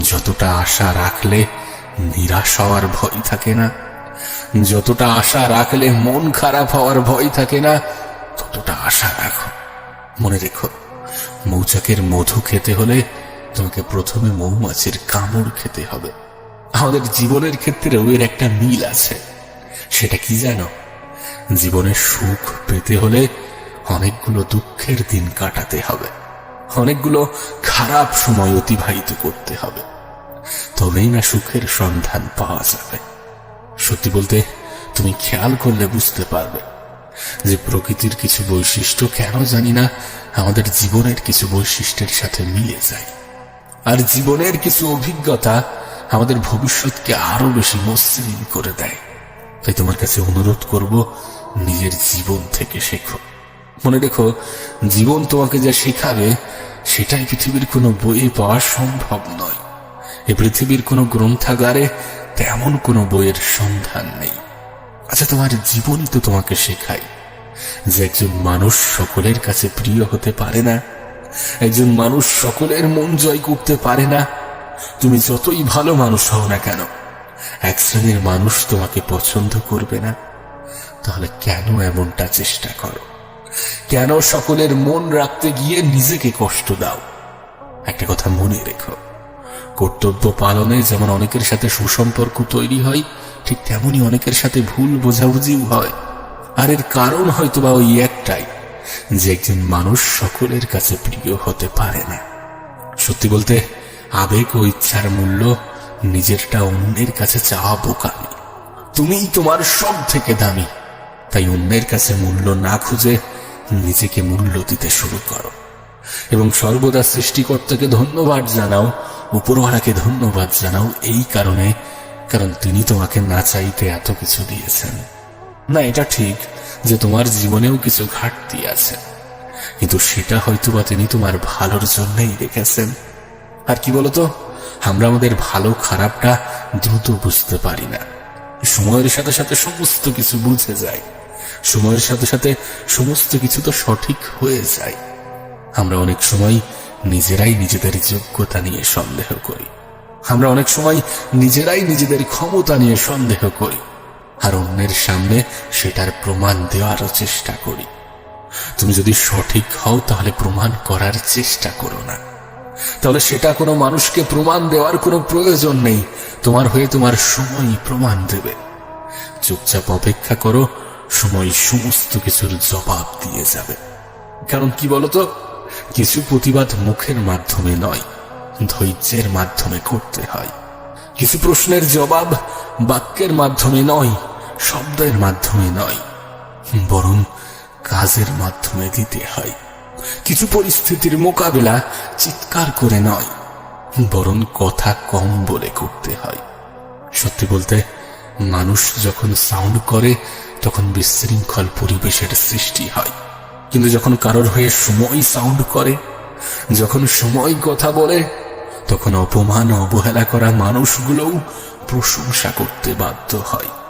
যতটা আশা রাখলে নিরাশ হওয়ার ভয় থাকে না, যতটা আশা রাখলে মন খারাপ হওয়ার ভয় থাকে না, ততটা আশা রাখো। মনে রেখো, মৌচাকের মধু খেতে হলে তোমাকে প্রথমে মৌমাছির কামড় খেতে হবে। আমাদের জীবনের ক্ষেত্রেও এর একটা মিল আছে। সেটা কি জানো? জীবনে সুখ পেতে হলে অনেকগুলো দুঃখের দিন কাটাতে হবে। অনেকগুলো খারাপ সময় অতিবাহিত করতে হবে। তবেই না সুখের সন্ধান পাওয়া যাবে। সত্যি বলতে, তুমি খেয়াল করলে বুঝতে পারবে যে প্রকৃতির কিছু বৈশিষ্ট্য কেন জানি না আমাদের জীবনের কিছু বৈশিষ্ট্যের সাথে মিলে যায়। আর জীবনের কিছু অভিজ্ঞতা আমাদের ভবিষ্যৎকে আরও বেশি মসৃণ করে দেয়। তাই তোমার কাছে অনুরোধ করব, নিজের জীবন থেকে শেখো। মনে রেখো, জীবন তোমাকে যা শেখাবে, সেটাই পৃথিবীর কোনো বইয়ে পাওয়া সম্ভব নয়। এ পৃথিবীর কোনো গ্রন্থাগারে তেমন কোনো বইয়ের সন্ধান নেই। আচ্ছা তোমার জীবনই তো তোমাকে শেখায়। যে একজন মানুষ সকলের কাছে প্রিয় হতে পারে না, একজন মানুষ সকলের মন জয় করতে পারে না, তুমি যতই ভালো মানুষ হও না কেন, এক শ্রেণির মানুষ তোমাকে পছন্দ করবে না। তাহলে কেন এমনটা চেষ্টা করো? কেন সকলের মন রাখতে গিয়ে নিজেকে কষ্ট দাও? একটা কথা মনে রেখো। কর্তব্য পালনে যেমন অনেকের সাথে সুসম্পর্ক তৈরি হয়, ঠিক তেমনি অনেকের সাথে ভুল বোঝাবুঝিও হয়। আর এর কারণ হয়তো বা ওই একটাই, যে একজন মানুষ সকলের কাছে প্রিয় হতে পারে না। সত্যি বলতে, আবেগ ও ইচ্ছার মূল্য নিজেরটা অন্যের কাছে চাওয়া বোকামি। তুমিই তোমার সব থেকে দামি। তাই অন্যের কাছে মূল্য না খুঁজে নিজেকে মূল্য দিতে শুরু করো। এবং সর্বদা সৃষ্টিকর্তাকে ধন্যবাদ জানাও, উপরওয়ালাকে ধন্যবাদ জানাও এই কারণে, কারণ তিনি তোমাকে না চাইতে এত কিছু দিয়েছেন। না, এটা ঠিক যে তোমার জীবনেও কিছু ঘাটতি আছে, কিন্তু সেটা হয়তো বা তিনি তোমার ভালোর জন্যই রেখেছেন। আর কি বলতো, আমরা আমাদের ভালো খারাপটা দ্রুত বুঝতে পারি না। সময়ের সাথে সাথে সমস্ত কিছু বুঝে যায়। সময়ের সাথে সাথে সমস্ত কিছু তো সঠিক হয়ে যায়। আমরা অনেক সময় নিজেরাই নিজেদের যোগ্যতা নিয়ে সন্দেহ করি। আমরা অনেক সময় নিজেরাই নিজেদের ক্ষমতা নিয়ে সন্দেহ করি। আর অন্যের সামনে সেটার প্রমাণ দেওয়ারও চেষ্টা করি। তুমি যদি সঠিক হও তাহলে প্রমাণ করার চেষ্টা করো না। তাহলে সেটা কোনো মানুষকে প্রমাণ দেওয়ার কোনো প্রয়োজন নেই। তোমার হয়ে তোমার সময় প্রমাণ দেবে। চুপচাপ অপেক্ষা করো সময় সমস্ত কিছুর জবাব দিয়ে যাবে। কারণ কি বলতো? কিছু প্রতিবাদ মুখের মাধ্যমে নয়, ধৈর্যের মাধ্যমে করতে হয়। কিছু প্রশ্নের জবাব বাক্যের মাধ্যমে নয়, শব্দের মাধ্যমে নয়, বরং কাজের মাধ্যমে দিতে হয়। কিছু পরিস্থিতির মোকাবেলা চিৎকার করে নয়, বরং কথা কম বলে করতে হয়। সত্যি বলতে, মানুষ যখন সাউন্ড করে তখন বিশৃঙ্খল পরিবেশের সৃষ্টি হয়। কিন্তু যখন কারোর হয়ে সময় সাউন্ড করে, যখন সময় কথা বলে, তখন অপমান অবহেলা করা মানুষগুলোও প্রশংসা করতে বাধ্য হয়।